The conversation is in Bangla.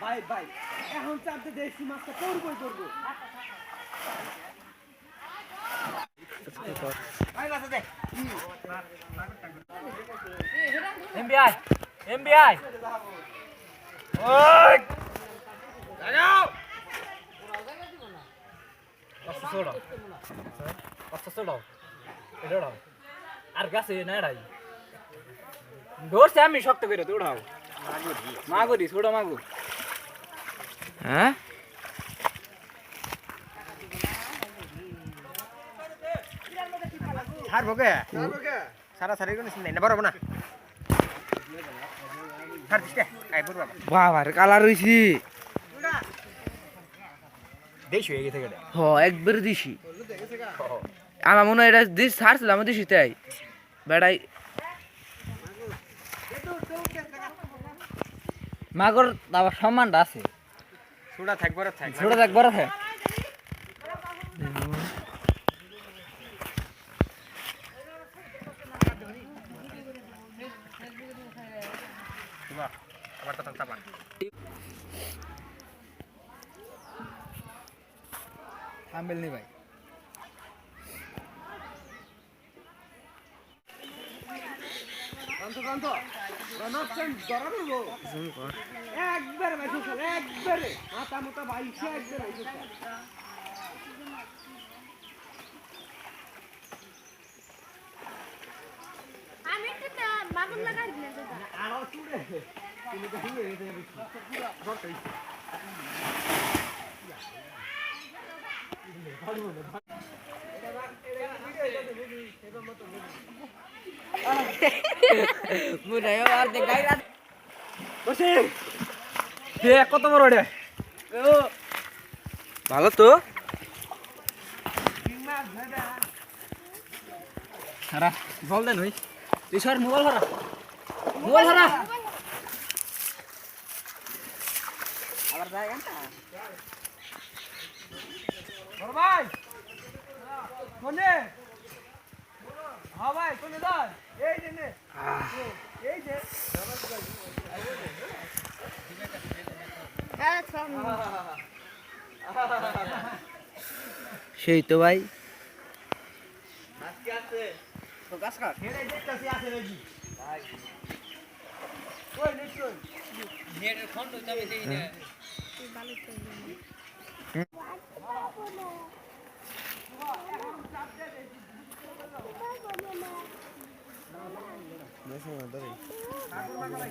ভাই ভাই এখন চাপতে দেশি মাছটা করবই করব এমবিআই এমবিআই। ওই। লাগাও। কষ্ট ছোড়ো কষ্ট ছোড়ো এটা উড়াও আর গাছে না এড়াই। ধরছে আমি শক্ত করে, তো উড়াও মাগুরি, ছোট মাগুর। হ্যাঁ? সারা সারি কোনো না না। বাবার কালার হইছি। দেশ হয়ে গেছে হ একবার দিছি। আমার মনে হয় এটা দিস ছাড়ছিল আমি দিছি তাই। বেড়াই। মাগুর আবার সম্মানটা আছে। ছোড়া থাকব রে থাক ছোট একবার আছে আবার তো চাপা থাম্বেল নি ভাই। একবার বাইছে চল একবারে। মাথা মোটা বাইছে একবার চল আমি মাগুর আর চুড়ে তুমি তো আর কত বড় রে ভালো তো হারা জল দেন হই ঈশ্বর মোবাইল হারা মোবাইল হারা আবার জায়গা বড় ভাই কোনে হ্যাঁ ভাই কোনে দাও এই যে নে। এই যে। হ্যাঁ সেই তো ভাই। তো গাছ